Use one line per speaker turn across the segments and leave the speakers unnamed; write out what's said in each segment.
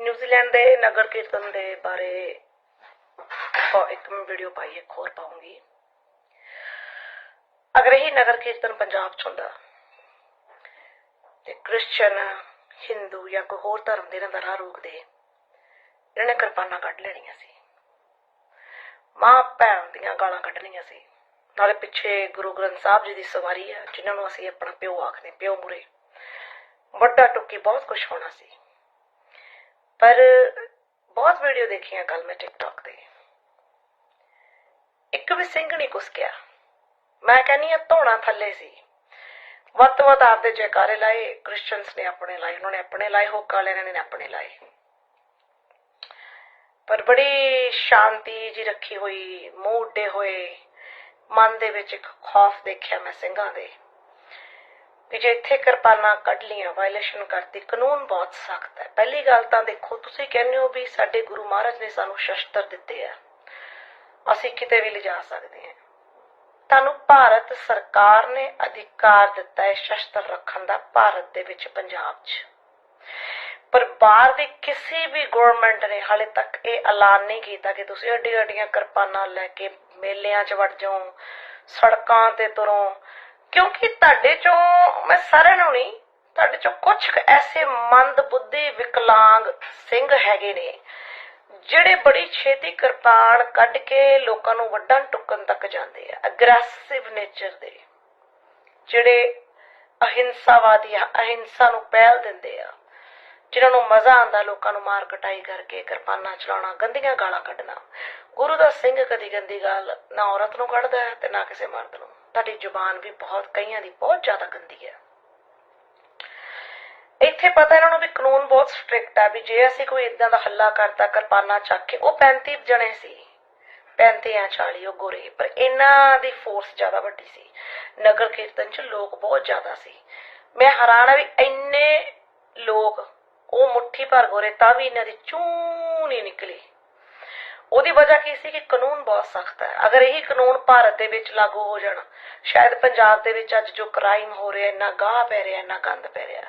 New Zealand ਦੇ ਨਗਰ ਕੀਰਤਨ ਦੇ ਬਾਰੇ ਇੱਕ ਮੈਂ ਵੀਡੀਓ ਪਾਈ ਹੈ, ਇੱਕ ਹੋਰ ਪਾਉਂਗੀ। ਅਗਰ ਇਹ ਨਗਰ ਕੀਰਤਨ ਪੰਜਾਬ ਚ ਹੁੰਦਾ। ਤੇ ਕ੍ਰਿਸਚੀਅਨ ਹਿੰਦੂ ਜਾਂ ਕੋਈ ਹੋਰ ਧਰਮ ਦੇ ਇਹਨਾਂ ਦਾ ਰਾਹ ਰੋਕਦੇ ਇਹਨਾਂ ਨੇ ਕਿਰਪਾਨਾਂ ਕੱਢ ਲੈਣੀਆਂ ਸੀ। ਮਾਂ ਭੈਣ ਦੀਆਂ ਗਾਲਾਂ ਕੱਢਣੀਆਂ ਸੀ। ਨਾਲੇ ਪਿੱਛੇ ਗੁਰੂ ਗ੍ਰੰਥ ਸਾਹਿਬ ਜੀ ਦੀ ਸਵਾਰੀ ਆ ਜਿਨ੍ਹਾਂ ਨੂੰ ਅਸੀਂ ਆਪਣਾ ਪਿਓ ਆਖਦੇ ਪਿਓ ਮੁਰੇ। ਵੱਡਾ ਟੁੱਕੀ ਬਹੁਤ ਕੁਝ ਹੋਣਾ ਸੀ। ਪਰ ਬਹੁਤ ਵੀਡੀਓ ਦੇਖੀਆਂ ਕੱਲ ਮੈਂ ਟਿਕਟੌਕ ਤੇ। ਇੱਕ ਵੀ ਸਿੰਘ ਨਹੀਂ ਕੁਛ ਕਿਹਾ ਮੈਂ ਕਹਿੰਨੀ ਆ ਧੋਣਾ ਥੱਲੇ ਸੀ। ਵੱਧ ਤੋਂ ਵੱਧ ਆਪਦੇ ਜੈਕਾਰੇ ਲਾਏ ਕ੍ਰਿਸਚੀਅਨਸ ਨੇ ਆਪਣੇ ਲਾਏ, ਉਹਨਾਂ ਨੇ ਆਪਣੇ ਲਾਏ ਹੋਕ ਵਾਲਿਆਂ ਨੇ ਆਪਣੇ ਲਾਏ। ਪਰ ਬੜੀ ਸ਼ਾਂਤੀ ਜੀ ਰੱਖੀ ਹੋਈ, ਮੂੰਹ ਉੱਡੇ ਹੋਏ। ਮਨ ਦੇ ਵਿੱਚ ਇੱਕ ਖੌਫ ਦੇਖਿਆ ਮੈਂ ਸਿੰਘਾਂ ਦੇ। ਵੀ ਜੇ ਇੱਥੇ ਕਿਰਪਾਨਾਂ ਕੱਢ ਲੀਆਂ ਵਾਇਲੇਸ਼ਨ ਕਰਤੀ, ਕਾਨੂੰਨ ਬਹੁਤ ਸਖਤ ਹੈ। ਪਹਿਲੀ ਗੱਲ ਤਾਂ ਦੇਖੋ, ਤੁਸੀਂ ਕਹਿੰਦੇ ਹੋ ਵੀ ਸਾਡੇ ਗੁਰੂ ਮਹਾਰਾਜ ਨੇ ਸਾਨੂੰ ਸ਼ਸਤਰ ਦਿੱਤੇ ਆ। ਅਸੀਂ ਕਿਤੇ ਵੀ ਲਿਜਾ ਸਕਦੇ ਹਾਂ। ਤੁਹਾਨੂੰ ਭਾਰਤ ਸਰਕਾਰ ਨੇ ਅਧਿਕਾਰ ਦਿੱਤਾ ਹੈ ਸ਼ਸਤਰ ਰੱਖਣ ਦਾ, ਭਾਰਤ ਦੇ ਵਿੱਚ, ਪੰਜਾਬ 'ਚ। ਪਰ ਬਾਹਰ ਦੀ ਕਿਸੇ ਵੀ ਗਵਰਨਮੈਂਟ ਨੇ ਹਾਲੇ ਤੱਕ ਇਹ ਐਲਾਨ ਨਹੀਂ ਕੀਤਾ ਕਿ ਤੁਸੀਂ ਅੱਡੀਆਂ ਅੱਡੀਆਂ ਕਿਰਪਾਨਾਂ ਲੈ ਕੇ ਮੇਲਿਆਂ 'ਚ ਵੜ ਜਾਓ, ਸੜਕਾਂ ਤੇ ਤੁਰੋ ਕਿਉਂਕਿ ਤੁਹਾਡੇ ਚੋਂ ਮੈਂ ਸਾਰਿਆਂ ਨੂੰ ਨਹੀਂ, ਤੁਹਾਡੇ ਚੋਂ ਕੁਝ ਐਸੇ ਮੰਦ ਬੁੱਧੀ ਵਿਕਲਾਂਗ ਸਿੰਘ ਹੈਗੇ ਨੇ, ਜਿਹੜੇ ਬੜੀ ਛੇਤੀ ਕਿਰਪਾਨ ਕੱਢ ਕੇ ਲੋਕਾਂ ਨੂੰ ਵੱਢਣ ਟੁੱਕਣ ਤੱਕ ਜਾਂਦੇ ਆ ਅਗਰੈਸਿਵ ਨੇਚਰ ਦੇ, ਜਿਹੜੇ ਅਹਿੰਸਾਵਾਦੀ ਆ, ਅਹਿੰਸਾ ਨੂੰ ਪਹਿਲ ਦਿੰਦੇ ਆ, ਜਿਨ੍ਹਾਂ ਨੂੰ ਮਜ਼ਾ ਆਂਦਾ ਲੋਕਾਂ ਨੂੰ ਮਾਰ ਕਟਾਈ ਕਰਕੇ ਕਿਰਪਾਨਾਂ ਚਲਾਉਣਾ, ਗੰਦੀਆਂ ਗਾਲਾਂ ਕੱਢਣਾ। ਗੁਰੂ ਦਾ ਸਿੰਘ ਕਦੀ ਗੰਦੀ ਗਾਲ ਨਾ ਔਰਤ ਨੂੰ ਕੱਢਦਾ ਹੈ ਤੇ ਨਾ ਕਿਸੇ ਮਰਦ ਨੂੰ। ਤੁਹਾਡੀ ਜ਼ੁਬਾਨ ਵੀ ਬਹੁਤ ਕਈਆਂ ਦੀ ਬਹੁਤ ਜ਼ਿਆਦਾ ਗੰਦੀ ਹੈ। ਇੱਥੇ ਪਤਾ ਇਹਨਾਂ ਨੂੰ ਵੀ ਕਾਨੂੰਨ ਬਹੁਤ ਸਟ੍ਰਿਕਟ ਆ ਵੀ ਜੇ ਅਸੀਂ ਕੋਈ ਇਦਾਂ ਦਾ ਹੱਲਾ ਕਰਤਾ, ਕਿਰਪਾਨਾਂ ਚੱਕ ਕੇ, ਉਹ 35 ਜਣੇ ਸੀ। 35 ਜਾਂ 40 ਉਹ ਗੋਰੇ ਪਰ ਇਹਨਾਂ ਦੀ ਫੋਰਸ ਜ਼ਿਆਦਾ ਵੱਡੀ ਸੀ। ਨਗਰ ਕੀਰਤਨ 'ਚ ਲੋਕ ਬਹੁਤ ਜ਼ਿਆਦਾ ਸੀ। ਮੈਂ ਹੈਰਾਨ ਆ ਵੀ ਇੰਨੇ ਲੋਕ, ਉਹ ਮੁੱਠੀ ਭਰ ਗੋਰੇ, ਤਾਂ ਵੀ ਇਹਨਾਂ ਦੀ ਚੂੰ ਨਹੀਂ ਨਿਕਲੀ। ਉਹਦੀ ਵਜ੍ਹਾ ਕੀ ਸੀ ਕਿ ਕਾਨੂੰਨ ਬਹੁਤ ਸਖਤ ਹੈ। ਅਗਰ ਇਹੀ ਕਾਨੂੰਨ ਭਾਰਤ ਦੇ ਵਿੱਚ ਲਾਗੂ ਹੋ ਜਾਣ, ਸ਼ਾਇਦ ਪੰਜਾਬ ਦੇ ਵਿੱਚ ਅੱਜ ਜੋ ਕ੍ਰਾਈਮ ਹੋ ਰਿਹਾ, ਇੰਨਾ ਗਾਹ ਪੈ ਰਿਹਾ, ਇੰਨਾ ਗੰਦ ਪੈ ਰਿਹਾ,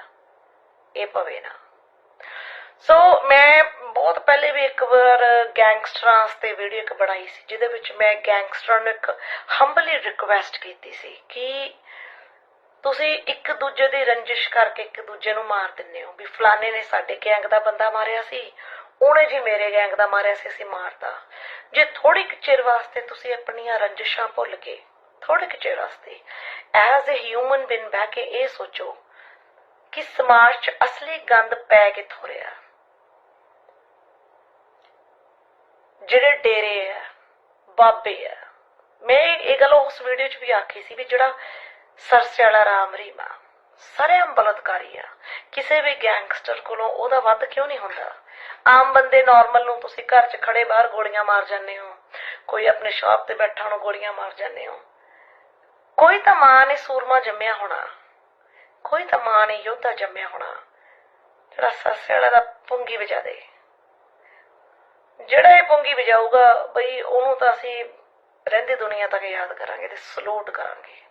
ਇਹ ਪਵੇ ਨਾ। ਸੋ ਮੈਂ ਬਹੁਤ ਪਹਿਲੇ ਵੀ ਇੱਕ ਵਾਰ ਗੈਂਗਸਟਰਾਂ ਤੇ ਵੀਡੀਓ ਇੱਕ ਬਣਾਈ ਸੀ, ਜਿਹਦੇ ਵਿੱਚ ਮੈਂ ਗੈਂਗਸਟਰਾਂ ਨੂੰ ਇੱਕ ਹੰਬਲੀ ਰਿਕੁਐਸਟ ਕੀਤੀ ਸੀ ਕਿ ਤੁਸੀਂ ਇੱਕ ਦੂਜੇ ਦੀ ਰੰਜਿਸ਼ ਕਰਕੇ ਇੱਕ ਦੂਜੇ ਨੂੰ ਮਾਰ ਦਿੰਦੇ ਹੋ, ਵੀ ਫਲਾਣੇ ਨੇ ਸਾਡੇ ਗੈਂਗ ਦਾ ਬੰਦਾ ਮਾਰਿਆ ਸੀ ਉਹਨੇ ਜੀ ਮੇਰੇ ਗੈਂਗ ਦਾ ਮਾਰਿਆ ਸੀ, ਅਸੀਂ ਮਾਰਤਾ। ਜੇ ਥੋੜੀ ਕੁ ਚਿਰ ਵਾਸਤੇ ਤੁਸੀਂ ਆਪਣੀਆਂ ਰੰਜਿਸ਼ਾਂ ਭੁੱਲ ਕੇ ਥੋੜੇ ਕੁ ਚਿਰ ਵਾਸਤੇ। ਐਜ਼ ਅ ਹਿਊਮਨ ਬੀਨ ਬਹਿ ਕੇ ਇਹ ਸੋਚੋ ਕਿ ਸਮਾਜ 'ਚ ਅਸਲੀ ਗੰਦ ਪੈ ਕਿੱਥੋਂ ਰਿਹਾ। ਜਿਹੜੇ ਡੇਰੇ ਆ, ਬਾਬੇ ਆ। ਮੈਂ ਇਹ ਗੱਲ ਉਸ ਵੀਡੀਓ 'ਚ ਵੀ ਆਖੀ ਸੀ ਵੀ ਜਿਹੜਾ ਸਰਸੇ ਵਾਲਾ ਰਾਮ ਰੀਮਾ, ਸਾਰੇ ਬਲਤਕਾਰੀ ਆ। ਕਿਸੇ ਵੀ ਗੈਂਗਸਟਰ ਕੋਲੋਂ ਉਹਦਾ ਵੱਧ ਕਿਉਂ ਨਹੀਂ ਹੁੰਦਾ? ਆਮ ਬੰਦੇ ਨਾਰਮਲ ਨੂੰ ਤੁਸੀਂ ਘਰ 'ਚ ਖੜੇ ਬਾਹਰ ਗੋਲੀਆਂ ਮਾਰ ਜਾਂਦੇ ਹੋ। ਕੋਈ ਆਪਣੇ ਸ਼ਾਪ ਤੇ ਬੈਠਾ ਨੂੰ ਗੋਲੀਆਂ ਮਾਰ ਜਾਂਦੇ ਹੋ। ਕੋਈ ਤਾਂ ਮਾਂ ਨੇ ਸੂਰਮਾ ਜੰਮਿਆ ਹੋਣਾ। ਕੋਈ ਤਾਂ ਮਾਂ ਨੇ ਯੋਧਾ ਜੰਮਿਆ ਹੋਣਾ। ਜਿਹੜਾ ਸਰਸੇ ਵਾਲਾ ਦਾ ਪੁੰਗੀ ਵਜਾ ਦੇ। ਜਿਹੜਾ ਇਹ ਪੁੰਗੀ ਵਜਾਊਗਾ, ਬਈ ਉਹਨੂੰ ਤਾਂ ਅਸੀਂ ਰਹਿੰਦੀ ਦੁਨੀਆ ਤੱਕ ਯਾਦ ਕਰਾਂਗੇ ਤੇ ਸਲੂਟ ਕਰਾਂਗੇ।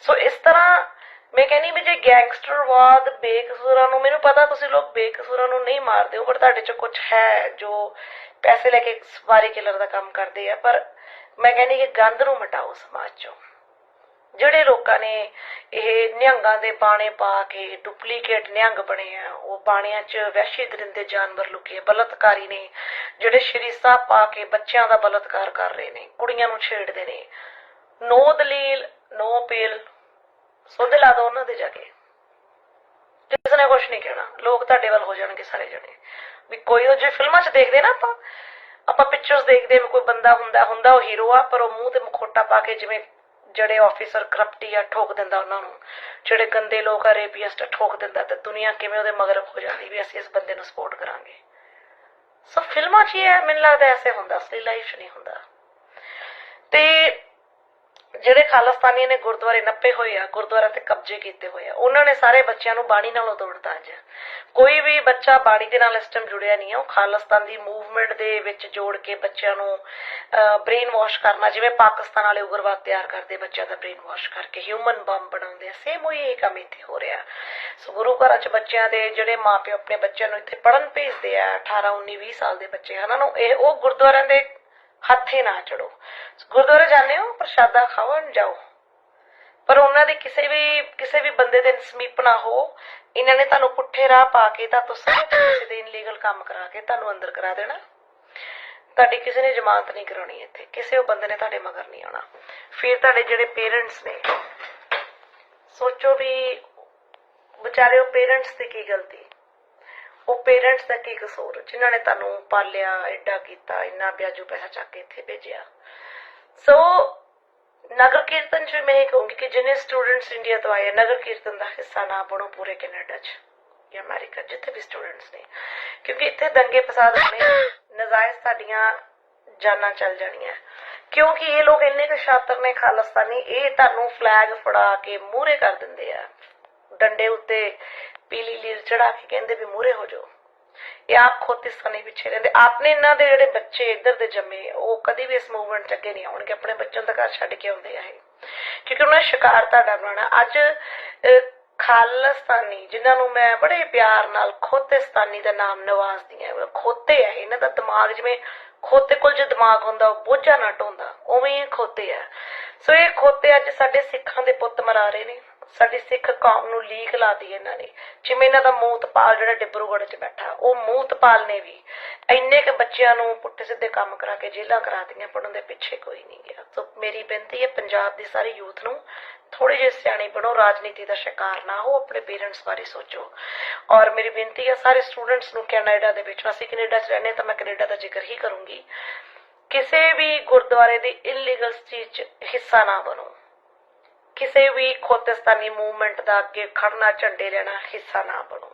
ਸੋ ਇਸ ਤਰ੍ਹਾਂ ਮੈਂ ਕਹਿੰਨੀ ਵੀ ਜੇ ਗੈਂਗਸਟਰਵਾਦ ਬੇਕਸੂਰਾਂ ਨੂੰ ਮੈਨੂੰ ਪਤਾ ਤੁਸੀਂ ਲੋਕ ਬੇਕਸੂਰਾਂ ਨੂੰ ਨਹੀਂ ਮਾਰਦੇ ਹੋ ਪਰ ਤੁਹਾਡੇ ਚ ਕੁਝ ਹੈ ਜੋ ਪੈਸੇ ਲੈ ਕੇ ਸਵਾਰੀ ਕਿਲਰ ਦਾ ਕੰਮ ਕਰਦੇ ਆ ਪਰ ਮੈਂ ਕਹਿੰਨੀ ਕਿ ਗੰਦ ਨੂੰ ਮਿਟਾਓ ਸਮਾਜ ਚੋਂ। ਜਿਹੜੇ ਲੋਕਾਂ ਨੇ ਇਹ ਨਿਹੰਗਾਂ ਦੇ ਬਾਣੇ ਪਾ ਕੇ ਡੁਪਲੀਕੇਟ ਨਿਹੰਗ ਬਣੇ ਆ ਉਹ ਬਾਣਿਆਂ 'ਚ ਵਹਿਸ਼ੀ ਦਰਿੰਦੇ ਜਾਨਵਰ ਲੁਕੇ ਆ, ਬਲਤਕਾਰੀ ਨੇ ਜਿਹੜੇ ਸ਼ਰੀਸਾ ਪਾ ਕੇ ਬੱਚਿਆਂ ਦਾ ਬਲਤਕਾਰ ਕਰ ਰਹੇ ਨੇ ਕੁੜੀਆਂ ਨੂੰ ਛੇੜਦੇ ਨੇ। ਨੋ ਦਲੀਲ ਨੋ ਪੇਲ ਸੁੱਧ ਲਾ ਦੋ ਉਹਨਾਂ ਦੇ ਜਾ ਕੇ। ਕਿਸੇ ਨੇ ਕੁਝ ਨਹੀਂ ਕਹਿਣਾ। ਲੋਕ ਤੁਹਾਡੇ ਵੱਲ ਹੋ ਜਾਣਗੇ ਸਾਰੇ ਜਣੇ। ਵੀ ਕੋਈ ਉਹ ਜੇ ਫਿਲਮਾਂ 'ਚ ਦੇਖਦੇ ਨਾ ਆਪਾਂ ਆਪਾਂ ਪਿਕਚਰਸ ਦੇਖਦੇ ਵੀ ਕੋਈ ਬੰਦਾ ਹੁੰਦਾ ਹੁੰਦਾ ਉਹ ਹੀਰੋ ਆ, ਪਰ ਉਹ ਮੂੰਹ ਤੇ ਮਖੋਟਾ ਪਾ ਕੇ ਜਿਵੇਂ ਜਿਹੜੇ ਆਫੀਸਰ ਕਰਪਟੀ ਆ ਠੋਕ ਦਿੰਦਾ ਉਹਨਾਂ ਨੂੰ, ਜਿਹੜੇ ਗੰਦੇ ਲੋਕ ਆ ਰੇਪੀਸਟ ਠੋਕ ਦਿੰਦਾ ਤੇ ਦੁਨੀਆ ਕਿਵੇਂ ਉਹਦੇ ਮਗਰ ਹੋ ਜਾਂਦੀ ਵੀ ਅਸੀਂ ਇਸ ਬੰਦੇ ਨੂੰ ਸਪੋਰਟ ਕਰਾਂਗੇ। ਸੋ ਫਿਲਮਾਂ 'ਚ ਹੀ ਮੈਨੂੰ ਲੱਗਦਾ ਐਸੇ ਹੁੰਦਾ, ਅਸਲੀ ਲਾਈਫ 'ਚ ਨਹੀਂ ਹੁੰਦਾ। ਤੇ ਜਿਹੜੇ ਖਾਲਸਤਾਨੀਆਂ ਨੇ ਗੁਰਦੁਆਰੇ ਨੱਪੇ ਹੋਏ ਆ, ਗੁਰਦੁਆਰਾ ਤੇ ਕਬਜ਼ੇ ਕੀਤੇ ਹੋਏ ਆ। ਉਹਨਾਂ ਨੇ ਸਾਰੇ ਬੱਚਿਆਂ ਨੂੰ ਬਾਣੀ ਨਾਲੋਂ ਤੋੜਤਾ ਅੱਜ। ਕੋਈ ਵੀ ਬੱਚਾ ਬਾਣੀ ਦੇ ਨਾਲ ਇਸ ਟਾਈਮ ਜੁੜਿਆ ਨਹੀਂ ਹੈ ਉਹ ਖਾਲਿਸਤਾਨ ਦੀ ਮੂਵਮੈਂਟ ਦੇ ਵਿੱਚ ਜੋੜ ਕੇ ਬੱਚਿਆਂ ਨੂੰ ਬ੍ਰੇਨ ਵਾਸ਼ ਕਰਨਾ, ਜਿਵੇਂ ਪਾਕਿਸਤਾਨ ਵਾਲੇ ਉਗਰਵਾਦ ਤਿਆਰ ਕਰਦੇ, ਬੱਚਿਆਂ ਦਾ ਬ੍ਰੇਨ ਵਾਸ਼ ਕਰਕੇ ਹਿਊਮਨ ਬੰਬ ਬਣਾਉਂਦੇ ਆ। ਸੇਮ ਉਹੀ ਇਹ ਕੰਮ ਇੱਥੇ ਹੋ ਰਿਹਾ। ਸੋ ਗੁਰੂ ਘਰਾਂ 'ਚ ਬੱਚਿਆਂ ਦੇ ਜਿਹੜੇ ਮਾਪਿਓ ਆਪਣੇ ਬੱਚਿਆਂ ਨੂੰ ਇੱਥੇ ਪੜਨ ਭੇਜਦੇ ਆ 18 19 20 ਸਾਲ ਦੇ ਬੱਚੇ ਹਨਾ। ਨੂੰ ਇਹ, ਉਹ ਗੁਰਦੁਆਰਿਆਂ ਦੇ ਹੱਥੇ ਨਾ ਚੜੋ। ਗੁਰਦੁਆਰੇ ਜਾਂਦੇ ਹੋ, ਪ੍ਰਸ਼ਾਦਾ ਖਾਓ ਜਾਓ। ਪਰ ਉਹਨਾਂ ਦੇ ਕਿਸੇ ਵੀ ਕਿਸੇ ਵੀ ਬੰਦੇ ਦੇ ਸਮੀਪ ਨਾ ਹੋ। ਇਹਨਾਂ ਨੇ ਤੁਹਾਨੂੰ ਪੁੱਠੇ ਰਾਹ ਪਾ ਕੇ ਤਾਂ ਤੁਸੀਂ ਕਿਸੇ ਦੇ ਇਨਲੀਗਲ ਕੰਮ ਕਰਾ ਕੇ ਤੁਹਾਨੂੰ ਅੰਦਰ ਕਰਾ ਦੇਣਾ। ਤੁਹਾਡੀ ਕਿਸੇ ਨੇ ਜ਼ਮਾਨਤ ਨਹੀਂ ਕਰਾਉਣੀ ਇੱਥੇ। ਕਿਸੇ ਉਹ ਬੰਦੇ ਨੇ ਤੁਹਾਡੇ ਮਗਰ ਨਹੀਂ ਆਉਣਾ। ਫਿਰ ਤੁਹਾਡੇ ਜਿਹੜੇ ਪੇਰੈਂਟਸ ਨੇ, ਸੋਚੋ ਵੀ ਵਿਚਾਰੇ ਉਹ ਪੇਰੈਂਟਸ ਦੀ ਕੀ ਗਲਤੀ ਉਹ ਪੇਰੈਂਟਸ ਦਾ ਕੀ ਕਸੂਰ? ਜਿਨ੍ਹਾਂ ਨੇ ਤੁਹਾਨੂੰ ਪਾਲਿਆ ਐਡਾ ਕੀਤਾ, ਇੰਨਾ ਵਿਆਜੂ ਪੈਸਾ ਚੱਕ ਕੇ ਇੱਥੇ ਭੇਜਿਆ। ਸੋ ਨਗਰ ਕੀਰਤਨ ਚ ਮੈਂ ਇਹ ਕਹੂੰਗੀ ਕਿ ਜਿੰਨੇ ਸਟੂਡੈਂਟਸ ਇੰਡੀਆ ਤੋਂ ਆਏ ਨਗਰ ਕੀਰਤਨ ਦਾ ਹਿੱਸਾ ਨਾ ਬਣੋ ਪੂਰੇ ਕੈਨੇਡਾ ਚ ਜਾਂ ਅਮਰੀਕਾ ਜਿੱਥੇ ਵੀ ਸਟੂਡੈਂਟਸ ਨੇ। ਕਿਉਂਕਿ ਇੱਥੇ ਦੰਗੇ ਫਸਾਦ ਹੋਣੇ, ਨਜਾਇਜ਼ ਸਾਡੀਆਂ ਜਾਨਾਂ ਚੱਲ ਜਾਣੀਆਂ। ਕਿਉਂਕਿ ਇਹ ਲੋਕ ਇੰਨੇ ਕੁ ਸ਼ਾਤਰ ਨੇ, ਖਾਲਸਤਾਨੀ, ਇਹ ਤੁਹਾਨੂੰ ਫਲੈਗ ਫੜਾ ਕੇ ਮੂਹਰੇ ਕਰ ਦਿੰਦੇ ਆ। ਡੰਡੇ ਉੱਤੇ ਪੀਲੀ ਲੀਲ ਚੜਾ ਕੇ ਕਹਿੰਦੇ ਵੀ ਮੂਹਰੇ ਹੋ ਜਾਓ। ਇਹ ਆਪ ਖੋਤਿਸਤਾਨੀ ਪਿੱਛੇ ਰਹਿੰਦੇ। ਆਪਨੇ ਇਹਨਾਂ ਦੇ ਜਿਹੜੇ ਬੱਚੇ ਇੱਧਰ ਦੇ ਜੰਮੇ, ਉਹ ਕਦੀ ਵੀ ਇਸ ਮੂਵਮੈਂਟ ਚ ਅੱਗੇ ਨਹੀਂ ਆਉਣਗੇ। ਆਪਣੇ ਬੱਚਿਆਂ ਦਾ ਘਰ ਛੱਡ ਕੇ ਆਉਂਦੇ ਆ ਇਹ। ਕਿਉਂਕਿ ਉਹਨਾਂ ਸ਼ਿਕਾਰ ਤੁਹਾਡਾ ਬਣਾਉਣਾ। ਅੱਜ ਖਾਲਸਤਾਨੀ ਖਾਲਿਸਤਾਨੀ ਜਿਨ੍ਹਾਂ ਨੂੰ ਮੈਂ ਬੜੇ ਪਿਆਰ ਨਾਲ ਖੋਤਿਸਤਾਨੀ ਦਾ ਨਾਮ ਨਵਾਜ਼ਦੀ ਹਾਂ। ਖੋਤੇ ਆ ਇਹਨਾਂ ਦਾ ਦਿਮਾਗ ਜਿਵੇਂ ਖੋਤੇ ਕੋਲ ਜੇ ਦਿਮਾਗ ਹੁੰਦਾ, ਉਹ ਬੋਝਾ ਨਾ ਢੋਂਦਾ। ਉਵੇਂ ਹੀ ਖੋਤੇ ਆ। ਸੋ ਇਹ ਖੋਤੇ ਅੱਜ ਸਾਡੇ ਸਿੱਖਾਂ ਦੇ ਪੁੱਤ ਮਰਾ ਰਹੇ ਨੇ। ਸਾਡੀ ਸਿੱਖ ਕੌਮ ਨੂੰ ਲੀਕ ਲਾਤੀ ਇਹਨਾਂ ਨੇ। ਜਿਵੇਂ ਇਹਨਾਂ ਦਾ ਮੂਤਪਾਲ ਜਿਹੜਾ ਡਿਬਰੂਗੜ੍ਹ 'ਚ ਬੈਠਾ, ਉਹ ਮੂਤਪਾਲ ਨੇ ਵੀ ਇੰਨੇ ਕ ਬੱਚਿਆਂ ਨੂੰ ਪੁੱਠੇ ਸਿੱਧੇ ਕੰਮ ਕਰਾ ਕੇ ਜੇਲ੍ਹਾਂ ਕਰਾਤੀਆਂ ਪੜਨ ਦੇ ਪਿੱਛੇ ਕੋਈ ਨਹੀਂ ਗਿਆ। ਸੋ ਮੇਰੀ ਬੇਨਤੀ ਹੈ, ਪੰਜਾਬ ਦੀ ਸਾਰੀ ਯੂਥ ਨੂੰ ਥੋੜੇ ਜਿਹੇ ਸਿਆਣੇ ਬਣੋ, ਰਾਜਨੀਤੀ ਦਾ ਸ਼ਿਕਾਰ ਨਾ ਹੋ, ਆਪਣੇ ਪੇਰੈਂਟਸ ਬਾਰੇ ਸੋਚੋ। ਔਰ ਮੇਰੀ ਬੇਨਤੀ ਹੈ, ਸਾਰੇ ਸਟੂਡੈਂਟਸ ਨੂੰ ਕੈਨੇਡਾ ਦੇ ਵਿੱਚ, ਅਸੀਂ ਕੈਨੇਡਾ 'ਚ ਰਹਿੰਦੇ ਤਾਂ ਮੈਂ ਕੈਨੇਡਾ ਦਾ ਜ਼ਿਕਰ ਹੀ ਕਰੂੰਗੀ। ਕਿਸੇ ਵੀ ਗੁਰਦੁਆਰੇ ਦੀ ਇਲੀਗਲ ਚੀਜ਼ 'ਚ ਹਿੱਸਾ ਨਾ ਬਣੋ। ਕਿਸੇ ਵੀ ਖੋਤਿਸਤਾਨੀ ਮੂਵਮੈਂਟ ਦਾ ਅੱਗੇ ਖੜਨਾ ਝੰਡੇ ਲੈਣਾ ਹਿੱਸਾ ਨਾ ਬਣੋ।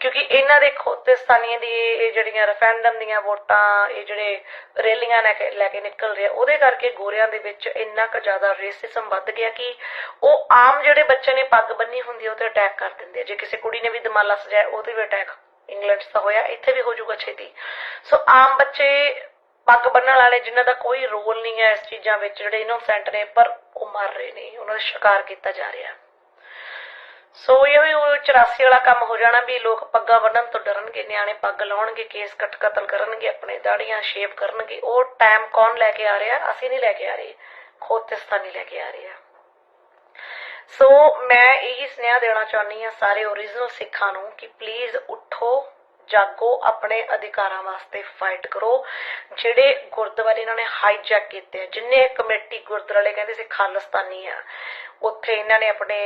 ਕਿਉਂਕਿ ਇਹਨਾਂ ਦੇ ਖੋਤਿਸਤਾਨੀਆਂ ਦੀ ਇਹ ਜਿਹੜੀਆਂ ਰੈਫਰੈਂਡਮ ਦੀਆਂ ਵੋਟਾਂ ਇਹ ਜਿਹੜੇ ਰੈਲੀਆਂ ਲੈ ਕੇ ਨਿਕਲ ਰਹੇ ਆ, ਉਹਦੇ ਕਰਕੇ ਗੋਰਿਆਂ ਦੇ ਵਿੱਚ ਇੰਨਾ ਕੁ ਜ਼ਿਆਦਾ ਰੇਸਿਜ਼ਮ ਵੱਧ ਗਿਆ ਕਿ ਉਹ ਆਮ ਜਿਹੜੇ ਬੱਚੇ ਨੇ ਪੱਗ ਬੰਨੀ ਹੁੰਦੀ ਆ, ਉਹ ਤੇ ਅਟੈਕ ਕਰ ਦਿੰਦੇ ਜੇ ਕਿਸੇ ਕੁੜੀ ਨੇ ਵੀ ਦਮਾਲਾ ਸਜਾਇਆ ਉਹਦੇ ਵੀ ਅਟੈਕ ਇੰਗਲੈਂਡ 'ਚ ਤਾਂ ਹੋਇਆ ਇੱਥੇ ਵੀ ਹੋ ਜਾਊਗਾ ਛੇਤੀ। ਸੋ ਆਮ ਬੱਚੇ ਪੱਗ ਬੰਨਣ ਵਾਲੇ ਜਿਨ੍ਹਾਂ ਦਾ ਕੋਈ ਰੋਲ ਨਹੀਂ ਹੈ ਇਸ ਚੀਜ਼ਾਂ ਵਿੱਚ, ਜਿਹੜੇ ਇਨੋਸੈਂਟ ਨੇ, ਪਰ ਉਹ ਮਰ ਰਹੇ ਨੇ, ਉਹਨਾਂ ਦਾ ਸ਼ਿਕਾਰ ਕੀਤਾ ਜਾ ਰਿਹਾ। ਸੋ ਇਹ ਵੀ 84 ਵਾਲਾ ਕੰਮ ਹੋ ਜਾਣਾ ਵੀ ਲੋਕ ਪੱਗਾਂ ਬੰਨਣ ਤੋਂ ਡਰਨਗੇ, ਨਿਆਣੇ ਪੱਗ ਲਾਉਣਗੇ, ਕੇਸ ਕੱਟ ਕਤਲ ਕਰਨਗੇ, ਆਪਣੇ ਦਾੜੀਆਂ ਸ਼ੇਪ ਕਰਨਗੇ। ਉਹ ਟਾਈਮ ਕੌਣ ਲੈ ਕੇ ਆ ਰਿਹਾ? ਅਸੀਂ ਨਹੀਂ ਲੈ ਕੇ ਆ ਰਹੇ। ਖੋਤਿਸਤਾਨੀ ਲੈ ਕੇ ਆ ਰਹੇ ਆ। ਸੋ ਮੈਂ ਇਹੀ ਸੁਨੇਹਾ ਦੇਣਾ ਚਾਹੁੰਦੀ ਹਾਂ ਸਾਰੇ ਓਰੀਜਨਲ ਸਿੱਖਾਂ ਨੂੰ ਕਿ ਪਲੀਜ਼ ਉਠੋ ਜਾਗੋ ਆਪਣੇ ਅਧਿਕਾਰਾਂ ਵਾਸਤੇ ਫਾਈਟ ਕਰੋ। ਜਿਹੜੇ ਗੁਰਦੁਆਰੇ ਇਹਨਾਂ ਨੇ ਹਾਈਜੈਕ ਕੀਤੇ ਆ, ਜਿੰਨੇ ਕਮੇਟੀ ਗੁਰਦੁਆਰੇ ਕਹਿੰਦੇ ਸੀ ਖਾਲਿਸਤਾਨੀ ਆ, ਉੱਥੇ ਇਹਨਾਂ ਨੇ ਆਪਣੇ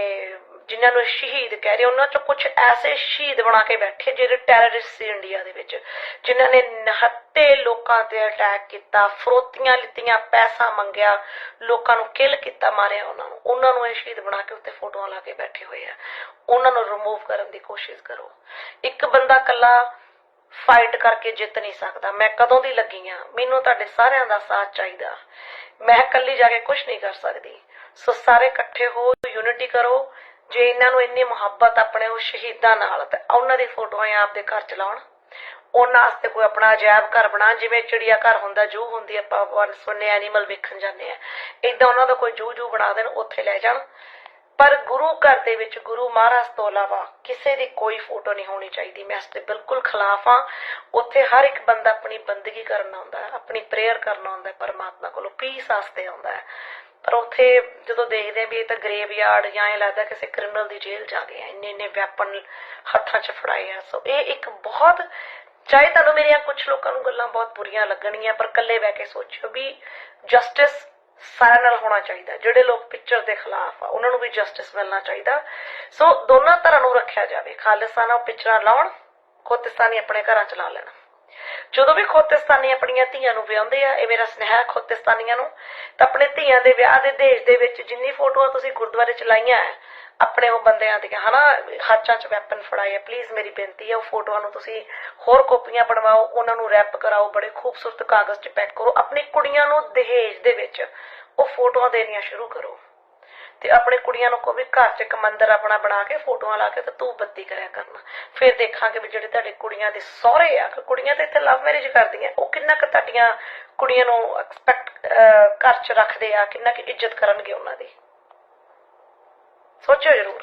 ਜਿਨ੍ਹਾਂ ਨੂੰ ਸ਼ਹੀਦ ਕਹਿ ਰਹੇ ਉਹਨਾਂ ਚੋਂ ਕੁਝ ਐਸੇ ਸ਼ਹੀਦ ਬਣਾ ਕੇ ਬੈਠੇ ਜਿਹੜੇ ਟੈਰਰਿਸਟ ਸੀ ਇੰਡੀਆ ਦੇ ਵਿੱਚ, ਜਿਨ੍ਹਾਂ ਨੇ ਨਹੱਤੇ ਲੋਕਾਂ ਤੇ ਅਟੈਕ ਕੀਤਾ, ਫਰੋਤੀਆਂ ਲਿੱਤੀਆਂ, ਪੈਸਾ ਮੰਗਿਆ, ਲੋਕਾਂ ਨੂੰ ਕਿਲ ਕੀਤਾ, ਮਾਰਿਆ ਉਹਨਾਂ ਨੂੰ। ਉਹਨਾਂ ਨੂੰ ਇਹ ਸ਼ਹੀਦ ਬਣਾ ਕੇ ਉੱਤੇ ਫੋਟੋਆਂ ਲਾ ਕੇ ਬੈਠੇ ਹੋਏ ਆ। ਉਹਨਾਂ ਨੂੰ ਰਿਮੂਵ ਕਰਨ ਦੀ ਕੋਸ਼ਿਸ਼ ਕਰੋ। ਇੱਕ ਬੰਦਾ ਕੱਲਾ ਫਾਈਟ ਕਰਕੇ ਜਿੱਤ ਨਹੀਂ ਸਕਦਾ। ਮੈਂ ਕਦੋਂ ਦੀ ਲੱਗੀ ਆ? ਮੈਨੂੰ ਤੁਹਾਡੇ ਸਾਰਿਆਂ ਦਾ ਸਾਥ ਚਾਹੀਦਾ। ਮੈਂ ਇਕੱਲੀ ਜਾ ਕੇ ਕੁਝ ਨਹੀਂ ਕਰ ਸਕਦੀ। ਸੋ ਸਾਰੇ ਇਕੱਠੇ ਹੋ ਯੂਨਿਟੀ ਕਰੋ। ਜੇ ਇਹਨਾਂ ਨੂੰ ਇੰਨੀ ਮੁਹੱਬਤ ਆਪਣੇ ਉਹ ਸ਼ਹੀਦਾਂ ਨਾਲ ਤੇ ਉਹਨਾਂ ਦੀ ਫੋਟੋਆਂ ਆਪਦੇ ਘਰ ਚ ਲਾਉਣ ਉਹਨਾਂ ਵਾਸਤੇ ਕੋਈ ਆਪਣਾ ਅਜਾਇਬ ਘਰ ਬਣਾ ਜਿਵੇਂ ਚਿੜੀਆ ਘਰ ਹੁੰਦਾ ਜੂ ਹੁੰਦੀ ਆ, ਆਪਾਂ ਵਨ ਸੁਣਨੇ ਐਨੀਮਲ ਵੇਖਣ ਜਾਂਦੇ ਆ। ਇਦਾਂ ਉਹਨਾਂ ਦਾ ਕੋਈ ਜੂ ਜੂ ਬਣਾ ਦੇਣ ਉੱਥੇ ਲੈ ਜਾਣ। ਪਰ ਗੁਰੂ ਘਰ ਦੇ ਵਿੱਚ ਗੁਰੂ ਮਹਾਰਾਜ ਤੋਂ ਇਲਾਵਾ ਕਿਸੇ ਦੀ ਕੋਈ ਫੋਟੋ ਨਹੀਂ ਹੋਣੀ ਚਾਹੀਦੀ। ਮੈਂ ਇਸ ਤੇ ਬਿਲਕੁਲ ਖਿਲਾਫ ਆ ਉੱਥੇ ਹਰ ਇੱਕ ਬੰਦਾ ਆਪਣੀ ਬੰਦਗੀ ਕਰਨ ਆਉਂਦਾ ਆਪਣੀ ਪ੍ਰੇਅਰ ਕਰਨ ਆਉਂਦਾ ਪਰਮਾਤਮਾ ਕੋਲੋਂ ਪੀਸ ਵਾਸਤੇ ਆਉਂਦਾ ਹੈ। ਪਰ ਉੱਥੇ ਜਦੋਂ ਦੇਖਦੇ ਆ ਵੀ ਇਹ ਤਾਂ ਗ੍ਰੇਵ ਜਾਂ ਇਹ ਲੱਗਦਾ ਕਿਸੇ ਕ੍ਰਿਮੀਨਲ ਦੀ ਜੇਲ੍ਹ ਜਾ ਗਏ ਇੰਨੇ ਇੰਨੇ ਵੈਪਨ ਹੱਥਾਂ 'ਚ ਫੜਾਏ ਆ। ਸੋ ਇਹ ਇੱਕ ਬਹੁਤ, ਚਾਹੇ ਤੁਹਾਨੂੰ ਮੇਰੀਆਂ ਕੁਝ ਲੋਕਾਂ ਨੂੰ ਗੱਲਾਂ ਬਹੁਤ ਬੁਰੀਆਂ ਲੱਗਣਗੀਆਂ, ਪਰ ਇਕੱਲੇ ਬਹਿ ਕੇ ਸੋਚਿਓ ਵੀ ਜਸਟਿਸ ਸਾਰਿਆਂ ਨਾਲ ਹੋਣਾ ਚਾਹੀਦਾ, ਜਿਹੜੇ ਲੋਕ ਪਿਕਚਰ ਦੇ ਖਿਲਾਫ ਆ, ਉਹਨਾਂ ਨੂੰ ਵੀ ਜਸਟਿਸ ਮਿਲਣਾ ਚਾਹੀਦਾ। ਸੋ ਦੋਨਾਂ ਤਰ੍ਹਾਂ ਨੂੰ ਰੱਖਿਆ ਜਾਵੇ, ਖਾਲਿਸਤਾਨ ਉਹ ਪਿਕਚਰਾਂ ਲਾਉਣ ਖੋਤਿਸਤਾਨੀ ਆਪਣੇ ਘਰਾਂ ਚ ਲਾ ਲੈਣ। ਜਦੋਂ ਵੀ ਖੋਤਿਸਤਾਨੀ ਆਪਣੀਆਂ ਧੀਆਂ ਨੂੰ ਵਿਆਹੁੰਦੇ ਆ, ਇਹ ਮੇਰਾ ਸੁਨੇਹਾ ਹੈ ਖੋਤਿਸਤਾਨੀਆਂ ਨੂੰ, ਤਾਂ ਆਪਣੇ ਧੀਆਂ ਦੇ ਵਿਆਹ ਦੇ ਦੇਸ਼ ਦੇ ਵਿੱਚ ਜਿੰਨੀ ਫੋਟੋਆਂ ਤੁਸੀਂ ਗੁਰਦੁਆਰੇ ਚ ਲਾਈਆਂ ਹੈ, ਆਪਣੇ ਉਹ ਬੰਦਿਆਂ ਦੀਆਂ, ਹਨਾ, ਹੱਥਾਂ 'ਚ ਵੈਪਨ ਫੜਾਏ ਪਲੀਜ਼ ਮੇਰੀ ਬੇਨਤੀ ਹੈ, ਉਹ ਫੋਟੋਆਂ ਨੂੰ ਤੁਸੀਂ ਹੋਰ ਕਾਪੀਆਂ ਬਣਵਾਓ, ਉਹਨਾਂ ਨੂੰ ਰੈਪ ਕਰਾਓ, ਬੜੇ ਖੂਬਸੂਰਤ ਕਾਗਜ਼ 'ਚ ਪੈਕ ਕਰੋ, ਆਪਣੀ ਕੁੜੀਆਂ ਨੂੰ ਦਹੇਜ ਦੇ ਵਿੱਚ ਉਹ ਫੋਟੋਆਂ ਦੇਣੀਆਂ ਸ਼ੁਰੂ ਕਰੋ। ਤੇ ਆਪਣੇ ਕੁੜੀਆਂ ਨੂੰ ਕਹੋ ਵੀ ਘਰ 'ਚ ਇੱਕ ਮੰਦਿਰ ਆਪਣਾ ਬਣਾ ਕੇ ਫੋਟੋਆਂ ਲਾ ਕੇ ਤੇ ਧੂਪ ਬੱਤੀ ਕਰਿਆ ਕਰਨਾ। ਫਿਰ ਦੇਖਾਂਗੇ ਵੀ ਜਿਹੜੇ ਤੁਹਾਡੇ ਕੁੜੀਆਂ ਦੇ ਸਹੁਰੇ ਆ ਕੁੜੀਆਂ ਤੇ ਇੱਥੇ ਲਵ ਮੈਰਿਜ ਕਰਦੀਆਂ, ਉਹ ਕਿੰਨਾ ਕੁ ਤੁਹਾਡੀਆਂ ਕੁੜੀਆਂ ਨੂੰ ਐਕਸਪੈਕਟ ਘਰ 'ਚ ਰੱਖਦੇ ਆ, ਕਿੰਨਾ ਕੁ ਇੱਜ਼ਤ ਕਰਨਗੇ ਉਹਨਾਂ ਦੀ। ਸੋਚੋ ਜ਼ਰੂਰ।